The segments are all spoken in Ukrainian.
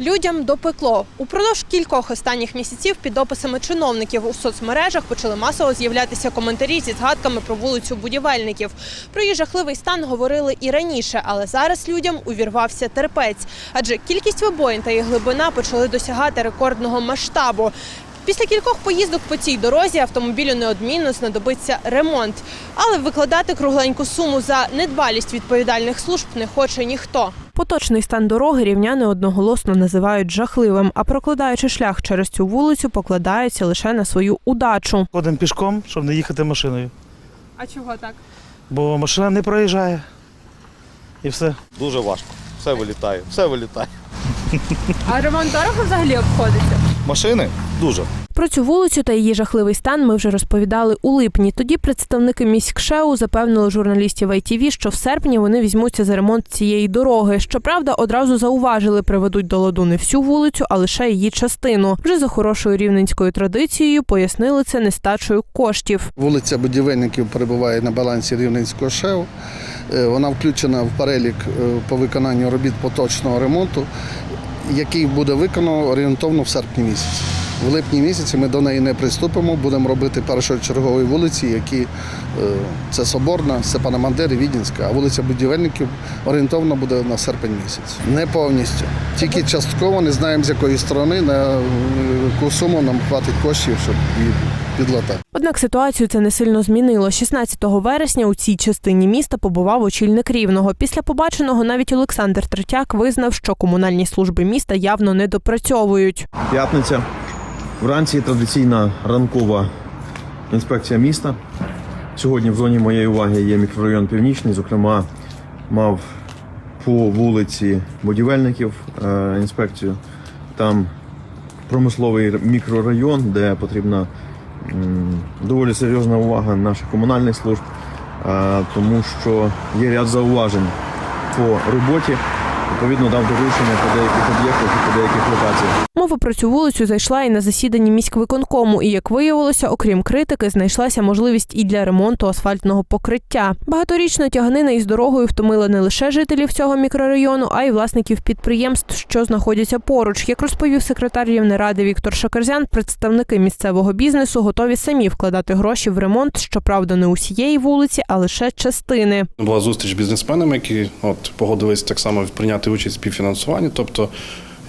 Людям допекло. Упродовж кількох останніх місяців під дописами чиновників у соцмережах почали масово з'являтися коментарі зі згадками про вулицю будівельників. Про її жахливий стан говорили і раніше, але зараз людям увірвався терпець. Адже кількість вибоїн та їх глибина почали досягати рекордного масштабу. Після кількох поїздок по цій дорозі автомобілю неодмінно знадобиться ремонт. Але викладати кругленьку суму за недбалість відповідальних служб не хоче ніхто. Поточний стан дороги рівняни одноголосно називають жахливим, а прокладаючи шлях через цю вулицю, покладаються лише на свою удачу. Ходимо пішком, щоб не їхати машиною. А чого так? Бо машина не проїжджає. І все. Дуже важко. Все вилітає, все вилітає. А ремонт дорого взагалі обходиться? Машини дуже. Про цю вулицю та її жахливий стан ми вже розповідали у липні. Тоді представники міськшеу запевнили журналістів ITV, що в серпні вони візьмуться за ремонт цієї дороги. Щоправда, одразу зауважили, приведуть до ладу не всю вулицю, а лише її частину. Вже за хорошою рівненською традицією пояснили це нестачею коштів. Вулиця будівельників перебуває на балансі Рівненського ШЕУ. Е, Вона включена в перелік е, по виконанню робіт поточного ремонту, який буде виконано орієнтовно в серпні місяці. В липні місяці ми до неї не приступимо, будемо робити першочергові вулиці, які е, це Соборна, Степана Мандери, Відінська, а вулиця будівельників орієнтовно буде на серпень місяць. Не повністю. Тільки частково не знаємо з якої сторони, на яку суму нам хватить коштів, щоб її підлатати. Однак ситуацію це не сильно змінило. 16 вересня у цій частині міста побував очільник рівного. Після побаченого навіть Олександр Третяк визнав, що комунальні служби міста явно не допрацьовують. П'ятниця. Вранці традиційна ранкова інспекція міста. Сьогодні в зоні моєї уваги є мікрорайон Північний. Зокрема, мав по вулиці будівельників е, інспекцію. Там промисловий мікрорайон, де потрібна доволі серйозна увага наших комунальних служб, е, тому що є ряд зауважень по роботі. Відповідно, дав доручення по деяких об'єктах і по деяких локаціях. Мова про цю вулицю зайшла і на засіданні міськвиконкому. І як виявилося, окрім критики, знайшлася можливість і для ремонту асфальтного покриття. Багаторічна тяганина із дорогою втомила не лише жителів цього мікрорайону, а й власників підприємств, що знаходяться поруч. Як розповів секретар Рівнеради Віктор Шакарзян, представники місцевого бізнесу готові самі вкладати гроші в ремонт, щоправда, не усієї вулиці, а лише частини. Була зустріч з бізнесменами, які от погодились так само прийняти участь в співфінансуванні. Тобто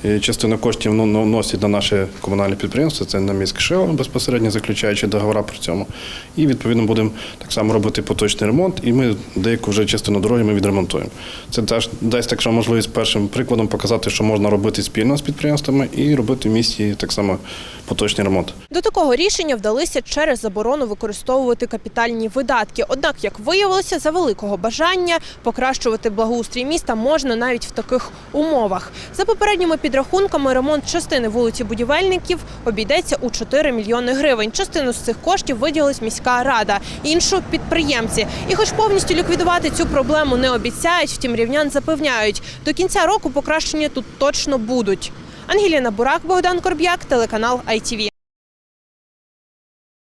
е, частину коштів ну, носять на наше комунальне підприємство, це на міськшео безпосередньо заключаючи договора про цьому. І відповідно будемо так само робити поточний ремонт, і ми деяку вже частину дороги ми відремонтуємо. Це теж дасть так само можливість першим прикладом показати, що можна робити спільно з підприємствами і робити в місті так само поточний ремонт. До такого рішення вдалися через заборону використовувати капітальні видатки. Однак, як виявилося, за великого бажання покращувати благоустрій міста можна навіть в таких умовах. За попередніми підрахунками, ремонт частини вулиці будівельників обійдеться у 4 мільйони гривень. Частину з цих коштів виділить міська рада, іншу підприємці. І, хоч повністю ліквідувати цю проблему не обіцяють, втім рівнян запевняють, до кінця року покращення тут точно будуть. Ангеліна Бурак, Богдан Корб'як, телеканал ITV.